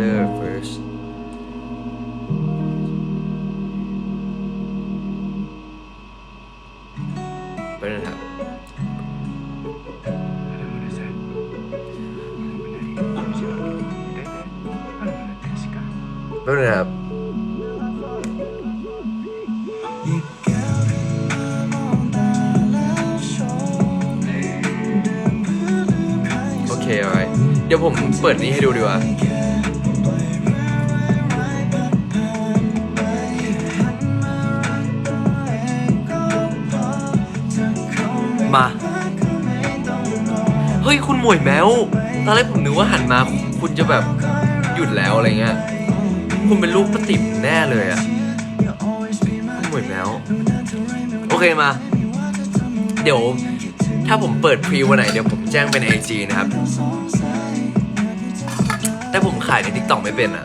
wonder first ไปนั่นครับแป๊บนึงนะครับโอเค alright เดี๋ยวผมเปิดนี้ให้ดูดีกว่า มา เฮ้ยคุณหมวยแมว ตอนแรกผมนึกว่าหันมาคุณจะแบบหยุดแล้วอะไรเงี้ย คุณเป็นลูกประติมแน่เลยอะคุณหมวยแมว โอเคมา เดี๋ยวถ้าผมเปิดพรีวันไหนเดี๋ยวผมแจ้งเป็น IG นะครับ แต่ผมขายใน TikTok ไม่เป็นอะ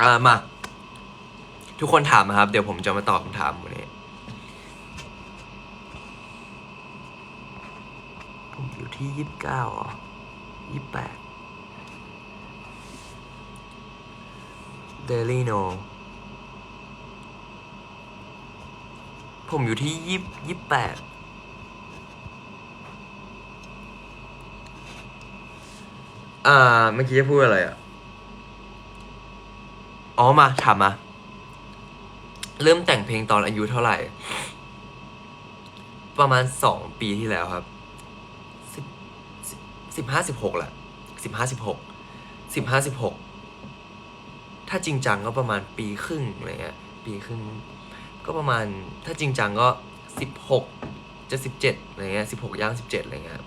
อ่ามา ทุกคนถามนะครับ เดี๋ยวผมจะมาตอบคำถามวันนี้ ผมอยู่ที่ยี่สิบเก้าอ๋อยี่สิบแปดเดลี่โนผมอยู่ที่ยี่ยี่แปดอ่า เมื่อกี้จะพูดอะไรอะ อ๋อ มา ถามมา เริ่มแต่งเพลงตอนอายุเท่าไหร่ ประมาณสองปีที่แล้วครับสิบ สิบห้าสิบหกแหละสิบห้าสิบหกสิบห้าสิบหกถ้าจริงจังก็ประมาณปีครึ่งอะไรเงี้ยปีครึ่งก็ประมาณถ้าจริงจังก็สิบหกจะสิบเจ็ดอะไรเงี้ยสิบหกย่างสิบเจ็ดอะไรเงี้ย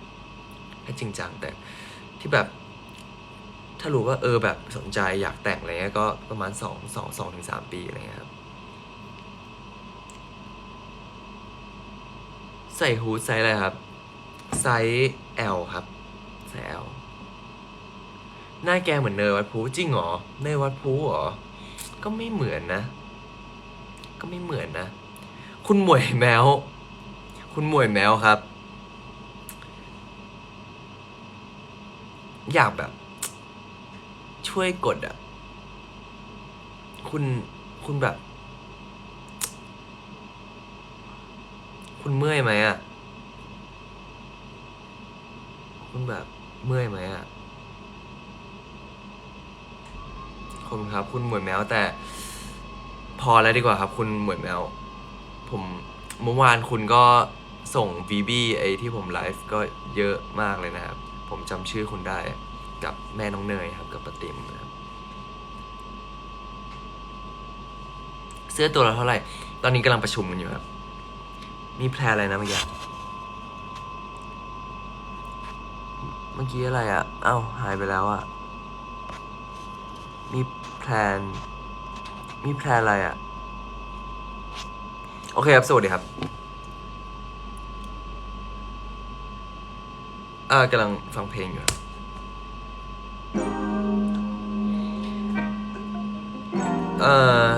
ถ้าจริงจังแต่ที่แบบ ถ้ารู้ว่าเออแบบสนใจอยากแต่งอะไรเงี้ยก็ประมาณสองสองสองถึงสามปีอะไรเงี้ยครับใส่ฮูดไซส์อะไรครับ ไซส์ L ครับ ไซส์ L หน้าแกเหมือนเนยวัดพูจริงเหรอเนยวัดพูเหรอ ก็ไม่เหมือนนะ ก็ไม่เหมือนนะ คุณหมวยแมว คุณหมวยแมวครับ อยากแบบ ช่วยกดอะคุณคุณแบบ คุณเมื่อยไหมอะคุณแบบ เมื่อยไหมอะขอบคุณครับ คุณหมวยแมวแต่ พอแล้วดีกว่าครับ คุณหมวยแมว ผมเมื่อวานคุณก็ส่ง VB ไอที่ผมไลฟ์ก็เยอะมากเลยนะครับ ผมจำชื่อคุณได้กับแม่น้องเนยครับกับปาติมนะครับเสื้อตัวละเท่าไหร่ ตอนนี้กำลังประชุมกันอยู่ครับ มีแพลนอะไรนะเมื่อกี้ เมื่อกี้อะไรอะ่ะ เอ้าหายไปแล้วอะ่ะ มีแพลน มีแพลนอะไรอะ่ะ โอเคครับ สวัสดีครับ อ่ากำลังฟังเพลงอยู่ครับเอ่อ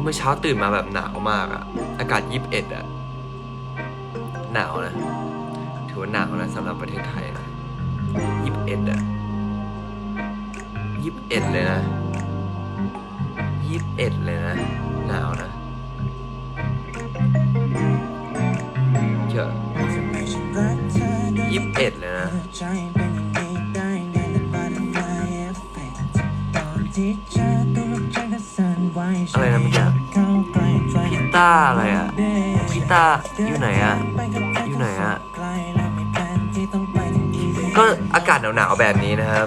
เมื่อเช้าตื่นมาแบบหนาวมากอะอากาศยี่สิบเอ็ดอะหนาวนะ ถือว่าหนาวนะสำหรับประเทศไทยนะ ยี่สิบเอ็ดอะยี่สิบเอ็ดเลยนะยี่สิบเอ็ดเลยนะ หนาวนะเจอยี่สิบเอ็ดเลยนะอะไรนะเมื่อกี้พิต้าอะไรอะพิต้าอยู่ไหนอะ ก็อากาศหนาวๆแบบนี้นะครับ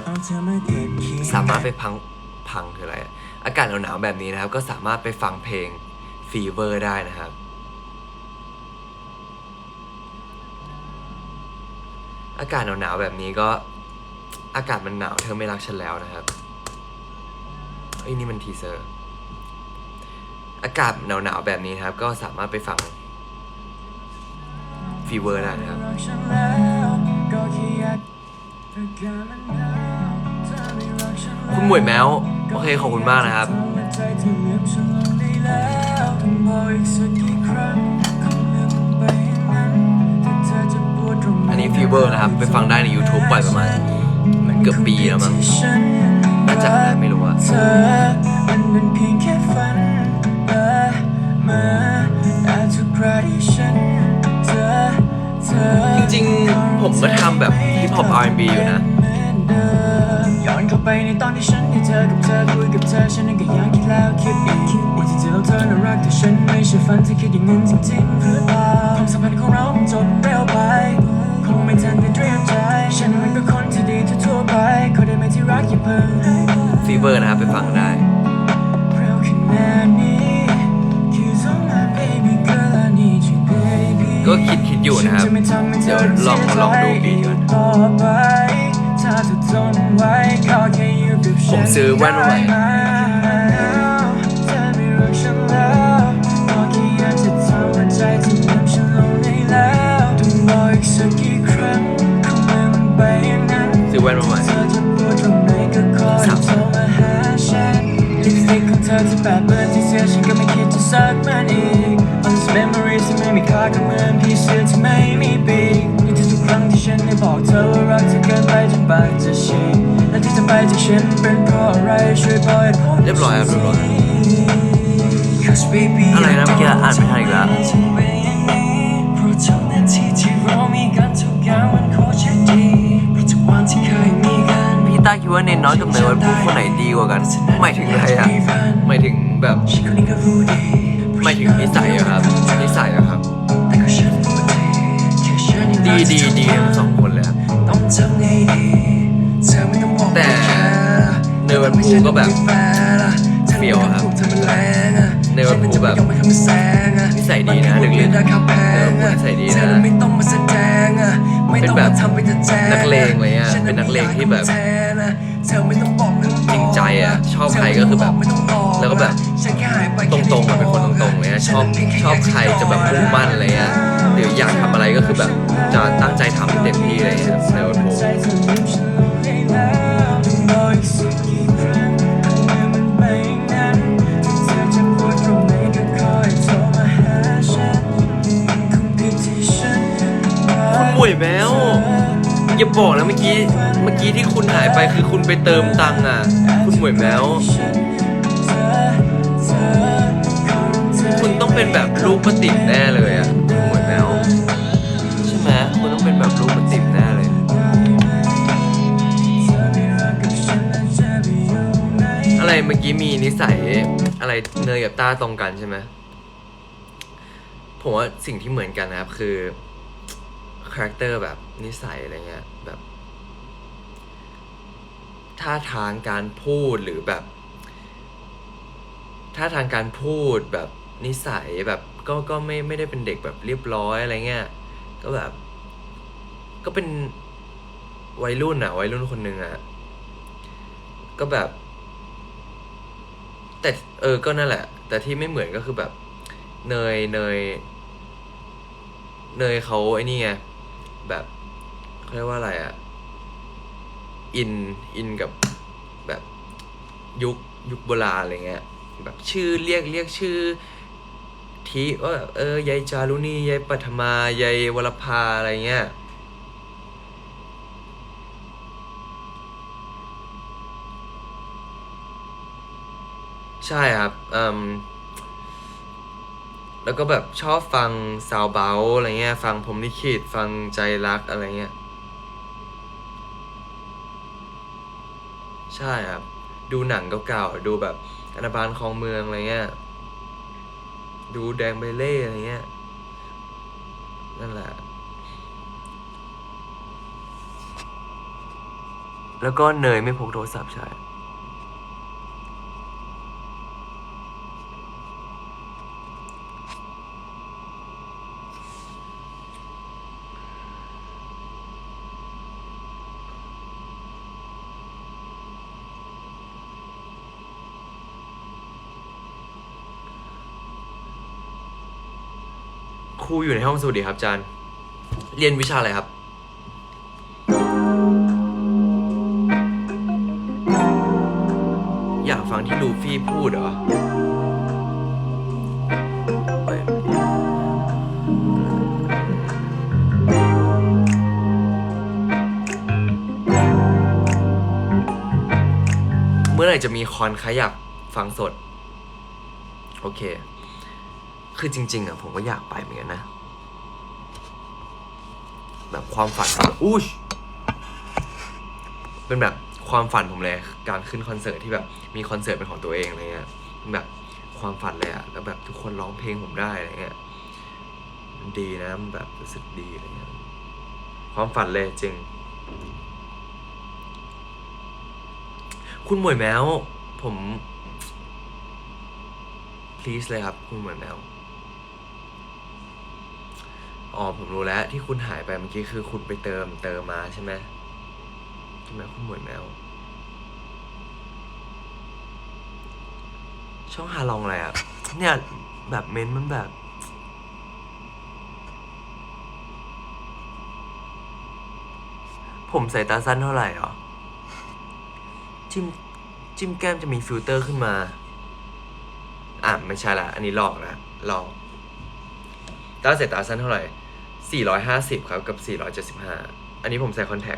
สามารถไปพังพังคืออะไร อากาศหนาวๆแบบนี้นะครับ ก็สามารถไปฟังเพลงฟีเวอร์ได้นะครับ อากาศหนาวๆแบบนี้ก็อากาศมันหนาวเธอไม่รักฉันแล้วนะครับเอ้ยนี่มันทีเซอร์ อากาศหนาวๆแบบนี้นะครับ ก็สามารถไปฟังฟีเวอร์ได้นะครับ คุณหมวยแมว โอเค ขอบคุณมากนะครับ อันนี้ฟีเวอร์นะครับ ไปฟังได้ใน YouTube ปล่อยประมาณเกือบปีแล้วมั้งน่าจะนะไม่รู้อะเธอมันเป็นเพียงแค่ฝันเออมาแต่ทุกคราที่ฉัน จริงๆ ผมก็ทำแบบฮิปฮอป R&B อยู่นะ ย้อนกลับไปในตอนที่ฉันได้เจอกับเธอคุยกับเธอฉันนั้นก็ยังคิดแล้วคิดอีกว่าที่เธอเธอน่ารักแต่ฉันไม่ใช่ฝันที่คิดอย่างนั้นจริงๆหรือเปล่าความสัมพันธ์ของเรามันจบเร็วไป คงไม่ทันได้เตรียมใจ ฉันมันก็คนที่ดีทั่วๆไปเขอได้ไหมที่รักอย่าเพิ่งฟีเวอร์นะครับไปฟังได้ เดี๋ยวลองลองดูบีทก่อนต่อไปถ้าเธอทนไว้ขอแค่อยู่กับฉันผมซื้อแว่นมาใหม่ได้ไหเธอไม่รักฉันแล้วขอแค่อยากจะทำให้ใจเธอทำฉันลงได้แล้วต้องบอกอีกสักกี่ครั้งคงไม่มันไปอย่างนั้นซื้อแว่นมาใหม่เธอจะปวดตรงไหนก็ขอให้โทรมาหาฉันลิปสติกของเธอที่แปดเปื้อนที่เสียฉันก็ไม่คิดจะซักมันอีก เหมือนพี่เสื้อที่ไม่มีปีกนี่ทุกๆครั้งที่ฉันได้บอกเธอว่ารักเธอเกินไปจนปากจะฉีกและที่จะไปจากฉันเป็นเพราะอะไรช่วยบอกเหตุผลเรียบร้อยครับเรียบร้อย Cause baby อะไรนะเมื่อกี้อ่านไม่ทันอีกแล้วถึงเป็นอย่างนี้เพราะทุกนาทีที่เรามีกันทุกอย่างมันโคตรจะดีเพราะทุกวันที่เคยมีกันพี่ต้าคิดว่าเนนน้อยกับเนยวันพูดคนไหนดีกว่ากันหมายถึงอะไรอะหมายถึงแบบฉันคนนี้ก็รู้ดีหมายถึงนิสัยอะครับ ดีรักดีเธอดีทั้งสองคนเลยอะต้องทำไงดีเธอไม่ต้องบอกแต่เนยวันพูก็แบบเฟี้ยวอะครับเนยวันพูแบบนิสัยดีนะลึกๆเนยวันพูนิสัยดีนะไม่ต้องมาแสดงอะไม่ต้องมาทำเป็นจะแจงนักเลงเลยอะเป็นนักเลงที่แบบเธอไม่ต้องบอกไม่ต้องบอกจริงใจอะชอบใครก็คือแบบไม่ต้องบอกแล้วก็แบบฉันแค่หายไปตรงๆอะเป็นคนตรงๆเลยอะชอบชอบใครจะแบบมุ่งมั่นอะไรเงี้ย หรืออยากทำอะไรก็คือแบบจะตั้งใจทำให้เต็มที่อะไรเงี้ยเนวันพูคุณหมวยแมวอย่าบอกนะเมื่อกี้เมื่อกี้ที่คุณหายไปคือคุณไปเติมตังค์อะ คุณหมวยแมวคุณต้องเป็นแบบลูกประติมแน่เลย อะไรเมื่อกี้มีนิสัยอะไรเนยกับต้าตรงกันใช่ไหมผมว่าสิ่งที่เหมือนกันนะครับ คือคาแรคเตอร์แบบนิสัยอะไรเงี้ยแบบท่าทางการพูดหรือแบบท่าทางการพูดแบบนิสัยแบบก็ก็ไม่ไม่ได้เป็นเด็กแบบเรียบร้อยอะไรเงี้ยก็แบบ ก็เป็นวัยรุ่นอะวัยรุ่นคนหนึ่งอะก็แบบ แต่เออก็นั่นแหละ แต่ที่ไม่เหมือนก็คือแบบ เนยเนยเนยเขาไอ้นี่ไงแบบเขาเรียกว่าอะไรอะอินอินกับแบบยุคยุคโบราณอะไรเงี้ยแบบชื่อเรียกเรียกชื่อทีว่าเออยายจารุณียายปัทมายายวรภาอะไรเงี้ย ใช่ครับอืมแล้วก็แบบชอบฟังซาวเบลอะไรเงี้ย ฟังผมลิขิตฟังใจรักอะไรเงี้ย ใช่ครับ ดูหนังเก่าๆ ดูแบบอนาบาลคลองเมืองอะไรเงี้ย ดูแดงใบเล่อะไรเงี้ย นั่นแหละ แล้วก็เนยไม่พกโทรศัพท์ใช่ ครูอยู่ในห้องสวัสดีครับอาจารย์ เรียนวิชาอะไรครับ อยากฟังที่ลูฟี่พูดเหรอเมื่อไหร่จะมีคอนใคะอยากฟังสด โอเค คือจริง ๆอะผมก็อยากไปเหมือนกันนะ แบบความฝันอุ้ยเป็นแบบความฝันผมเลยการขึ้นคอนเสิร์ตที่แบบมีคอนเสิร์ตเป็นของตัวเองอะไรเงี้ยเป็นแบบความฝันเลยอะแล้วแบบทุกคนร้องเพลงผมได้อะไรเงี้ยมันดีนะมันแบบรู้สึกดีอะไรเงี้ยความฝันเลยจริง คุณหมวยแมวผม please เลยครับ คุณหมวยแมว อ๋อผมรู้แล้วที่คุณหายไปเมื่อกี้คือคุณไปเติมเติมมาใช่ไหมใช่ไหมคุณหมวยแมว ช่องฮาลองอะไรอะเนี่ยแบบเม้นต์มันแบบ ผมใส่ตาสั้นเท่าไหร่หรอ จิ้มจิ้มแก้มจะมีฟิลเตอร์ขึ้นมา อะไม่ใช่ละ อันนี้หลอกละหลอกตาใส่ตาสั้นเท่าไหร่ 450 ครับกับ 475 อันนี้ผมใส่คอนแทค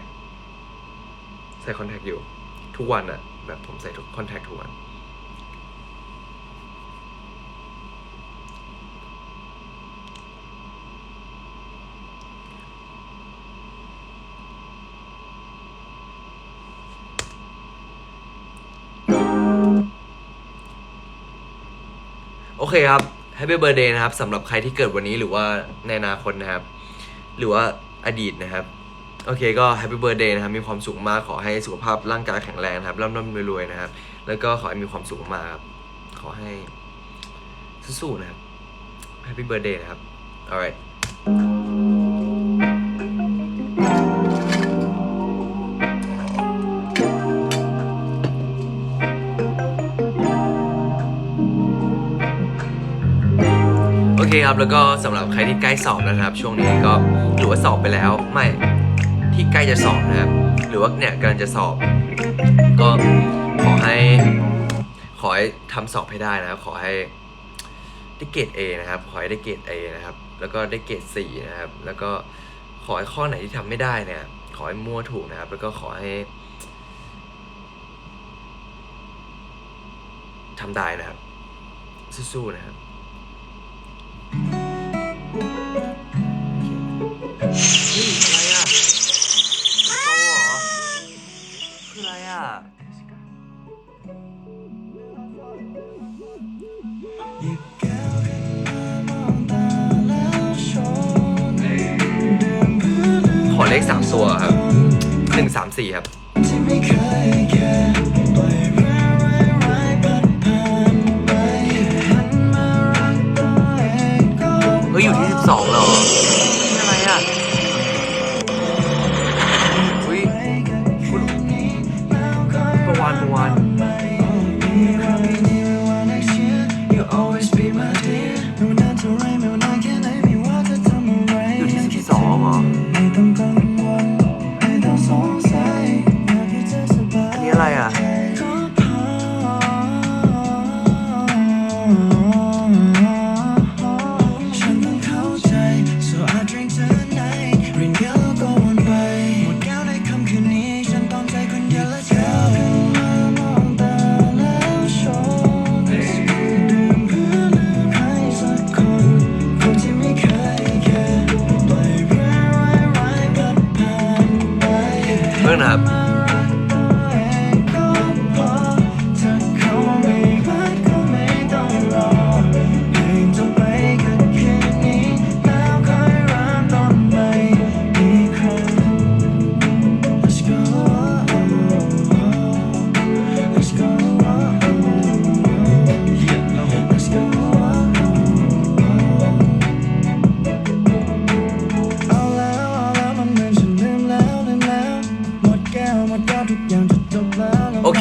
ใส่คอนแทคอยู่ ทุกวันอะแบบผมใส่ทุกคอนแทคทุกวัน โอเคครับ Happy Birthday นะครับสำหรับใครที่เกิดวันนี้หรือว่าในอนาคตนะครับ หรือว่าอดีตนะครับ โอเคก็แฮปปี้เบิร์ดเดย์นะครับ มีความสุขมากขอให้สุขภาพร่างกายแข็งแรงนะครับร่ำร่ำรวยๆนะครับ แล้วก็ขอให้มีความสุขมากครับ ขอให้สู้ๆนะครับแฮปปี้เบิร์ดเดย์นะครับ alright เคครับ แล้วก็สำหรับใครที่ใกล้สอบนะครับ ช่วงนี้ก็หรือว่าสอบไปแล้ว ไม่ที่ใกล้จะสอบนะครับ หรือว่าเนี่ยกำลังจะสอบ ก็ขอให้ขอให้ทำสอบให้ได้นะครับ ขอให้ได้เกรด A นะครับ ขอให้ได้เกรด A นะครับ แล้วก็ได้เกรด C นะครับ แล้วก็ขอให้ข้อไหนที่ทำไม่ได้เนี่ย ขอให้มั่วถูกนะครับ แล้วก็ขอให้ทำได้นะครับ สู้ๆนะครับ นี่อะไรอะโตเหรอคืออะไรอะขอเลขสามตัวครับหนึ่งสามสี่ครับ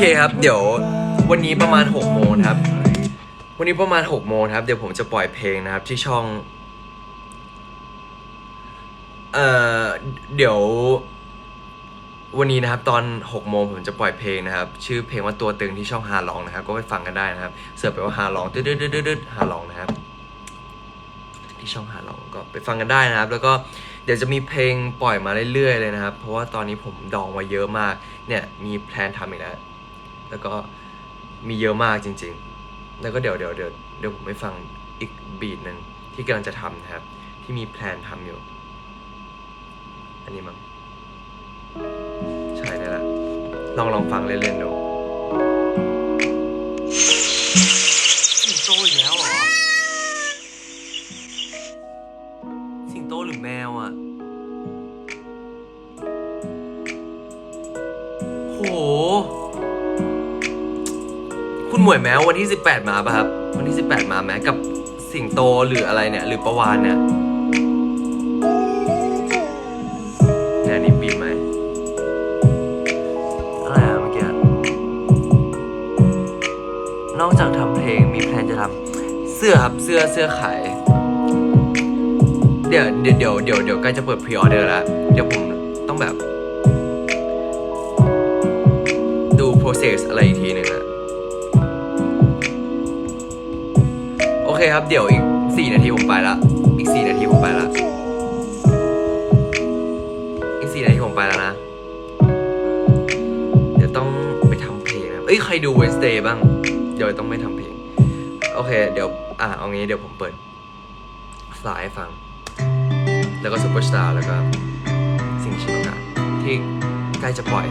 เคครับ เดี๋ยววันนี้ประมาณหกโมงครับ วันนี้ประมาณหกโมงครับ เดี๋ยวผมจะปล่อยเพลงนะครับที่ช่อง เอ่อ เดี๋ยว วันนี้นะครับ ตอนหกโมงผมจะปล่อยเพลงนะครับ ชื่อเพลงว่าตัวตึงที่ช่องฮาลองนะครับ ก็ไปฟังกันได้นะครับ เสิร์ชไปว่าฮาลองตึ๊ดตึ๊ดตึ๊ดตึ๊ดฮาลองนะครับ ที่ช่องฮาลองก็ไปฟังกันได้นะครับ แล้วก็เดี๋ยวจะมีเพลงปล่อยมาเรื่อยๆเลยนะครับ เพราะว่าตอนนี้ผมดองไว้เยอะมาก เนี่ยมีแพลนทำอีกแล้ว แล้วก็มีเยอะมากจริง ๆ แล้วก็เดี๋ยวเดี๋ยวเดี๋ยวเดี๋ยวผมไปฟังอีกบีทหนึ่งที่กำลังจะทำนะครับ ที่มีแพลนทำอยู่ อันนี้มั้งใช่นี่แหละลองลองฟังเล่นๆดูสิงโตอีกแล้วเหรอ สิงโตหรือแมวอะ คุณหมวยแมววันที่ 18 มาป่ะครับ วันที่ 18 มาแม้กับสิงโตหรืออะไรเนี่ย หรือประวานเนี่ยเนี่ยนี่ปีไหมอะไรอะเมื่อกี้นอกจากทำเพลงมีแพลนจะทำเสื้อครับเสื้อเสื้อขายเดี๋ยวเดี๋ยวเดี๋ยวเดี๋ยวเดี๋ยวใกล้จะเปิดพรีออเดอร์แล้วเดี๋ยวผมต้องแบบ ดู process อะไรอีกทีหนึ่ง เคครับ เดี๋ยวอีก 4 นาทีผมไปละ อีก 4 นาทีผมไปละ อีก 4 นาทีผมไปแล้วนะ เดี๋ยวต้องไปทำเพลงนะเอ้ย ใครดู Wednesday บ้าง เดี๋ยวต้องไม่ทำเพลง โอเค เดี๋ยว อะ เอางี้เดี๋ยวผมเปิดสายฟัง แล้วก็ซูเปอร์สตาร์แล้วก็สิ่งที่ต้องการที่ใกล้จะปล่อย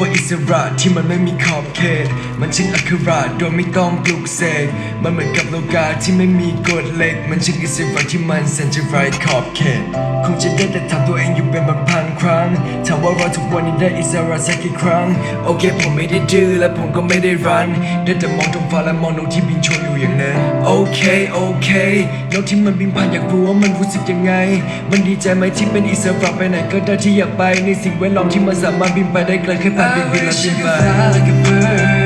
ว่าอิสระที่มันไม่มีขอบเขต มันช่างอัคราโดยไม่ต้องปลุกเสกมันเหมือนกับโลกาที่ไม่มีกฎเหล็ก มันช่างอิสระที่มันแสนจะไร้ขอบเขตคงจะได้แต่ทำตัวเองอยู่เป็นบางพันครั้งถามว่าเราทุกวันนี้ได้อิสระสักกี่ครั้ง โอเคผมไม่ได้ดื้อและผมก็ไม่ได้รัน ได้แต่มองท้องฟ้าและมองนกที่บินโชยอยู่อย่างนั้น โอเคโอเคนกที่มันบินผ่านอยากรู้ว่ามันรู้สึกยังไง มันดีใจไหมที่เป็นอิสระไปไหนก็ได้ที่อยากไปในสิ่งแวดล้อมที่มันสามารถบินไปได้ไกลแค่ผ่านบินบินและบินไป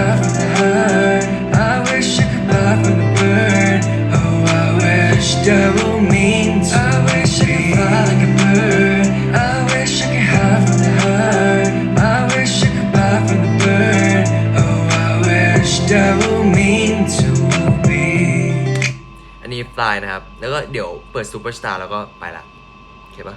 wish I could hide from the hurt I wish I could fly from the bird Oh I wish that would mean to I wish I could fly like a bird I wish I could hide from the hurt I wish I could fly from the bird Oh I wish that would mean to be อันนี้ฟลายนะครับ แล้วก็เดี๋ยวเปิดซูเปอร์สตาร์แล้วก็ไปละโอเคปะ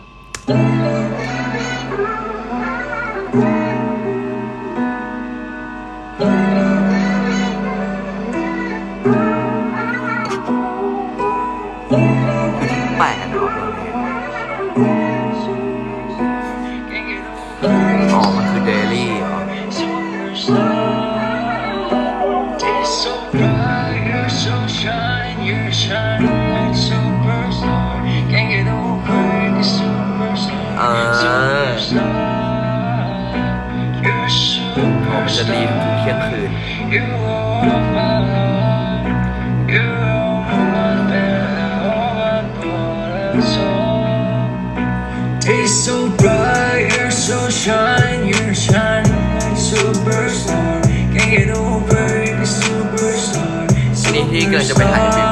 อ๋อ มันจะรีถึง superstar. เที่ยงคืน You are my heart. You are my bed, all my blood and soul. It's so bright, you're so shine, you're shining like superstar. Can't get over the superstar. อันนี้ที่กำลังจะไปถ่าย MV พรุ่งนี้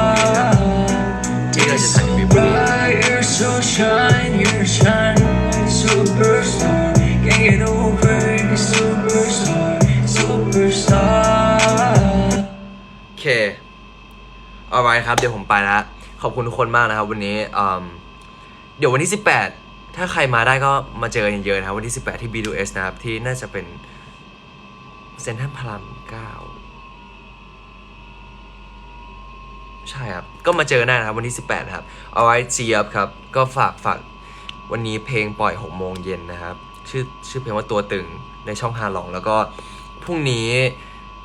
เอาไว้ครับ เดี๋ยวผมไปแล้วขอบคุณทุกคนมากนะครับ วันนี้เดี๋ยววันที่ 18 ถ้าใครมาได้ก็มาเจอกันเยอะๆนะครับวันที่ 18 ที่ B2S นะครับ ที่น่าจะเป็นเซนทรัลพารามเก้าใช่ครับ ก็มาเจอหน้านะครับ วันที่ 18นะครับ เอาไว้เจียบครับ ก็ฝากฝากวันนี้เพลงปล่อย 6 โมงเย็นนะครับ ชื่อชื่อเพลงว่าตัวตึงในช่องฮาลอง แล้วก็พรุ่งนี้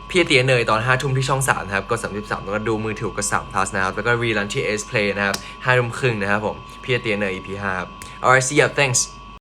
พี่เตียเนยตอน 5 ทุ่มที่ช่อง 3 นะครับกด33 แล้วก็ดูมือถือกด3 plus นะครับ แล้วก็รีลันที่ S Play นะครับ5ทุ่มครึ่งนะครับผมพี่เตียเนย EP 5ครับ alright see ya thanks